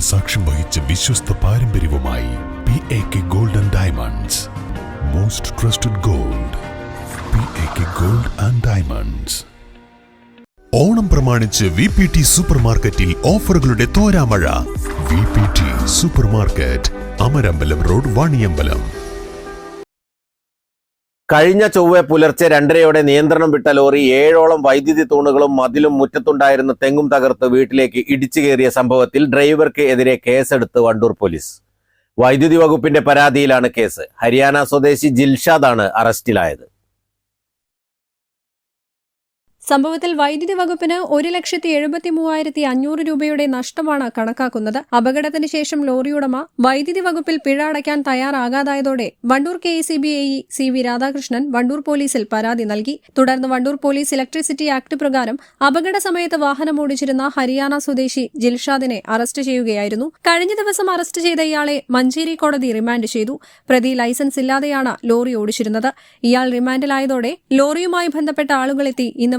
സാക്ഷ്യം വഹിച്ച വിശ്വസ്ത പാരമ്പര്യവുമായി P A K gold and diamonds most trusted gold P A K gold and diamonds Onam പ്രമാണിച്ച് V P T super മാർക്കറ്റിൽ ഓഫറുകളുടെ തോരാമഴ. V P T super market Amarambalam road Vaniyambalam. കഴിഞ്ഞ ചൊവ്വ പുലർച്ചെ രണ്ടരയോടെ നിയന്ത്രണം വിട്ട ലോറി ഏഴോളം വൈദ്യുതി തൂണുകളും മതിലും മുറ്റത്തുണ്ടായിരുന്ന തെങ്ങും തകർത്ത് വീട്ടിലേക്ക് ഇടിച്ചു കയറിയ സംഭവത്തിൽ ഡ്രൈവർക്ക് എതിരെ കേസെടുത്ത് വണ്ടൂർ പോലീസ്. വൈദ്യുതി വകുപ്പിന്റെ പരാതിയിലാണ് കേസ്. ഹരിയാന സ്വദേശി ജിൽഷാദാണ് അറസ്റ്റിലായത്. സംഭവത്തിൽ വൈദ്യുതി വകുപ്പിന് ഒരു ലക്ഷത്തി എഴുപത്തി മൂവായിരത്തി അഞ്ഞൂറ് രൂപയുടെ നഷ്ടമാണ് കണക്കാക്കുന്നത്. അപകടത്തിന് ശേഷം ലോറിയുടമ വൈദ്യുതി വകുപ്പിൽ പിഴ അടയ്ക്കാൻ തയ്യാറാകാതായതോടെ Wandoor K C B I C V Radhakrishnan Wandoor പോലീസിൽ പരാതി നൽകി. തുടർന്ന് വണ്ടൂർ പോലീസ് ഇലക്ട്രിസിറ്റി ആക്ട് പ്രകാരം അപകട സമയത്ത് വാഹനം ഓടിച്ചിരുന്ന ഹരിയാന സ്വദേശി ജിൽഷാദിനെ അറസ്റ്റ് ചെയ്യുകയായിരുന്നു. കഴിഞ്ഞ ദിവസം അറസ്റ്റ് ചെയ്ത ഇയാളെ മഞ്ചേരി കോടതി റിമാൻഡ് ചെയ്തു. പ്രതി ലൈസൻസ് ഇല്ലാതെയാണ് ലോറി ഓടിച്ചിരുന്നത്. ഇയാൾ റിമാൻഡിലായതോടെ ലോറിയുമായി ബന്ധപ്പെട്ട ആളുകളെത്തി ഇന്ന്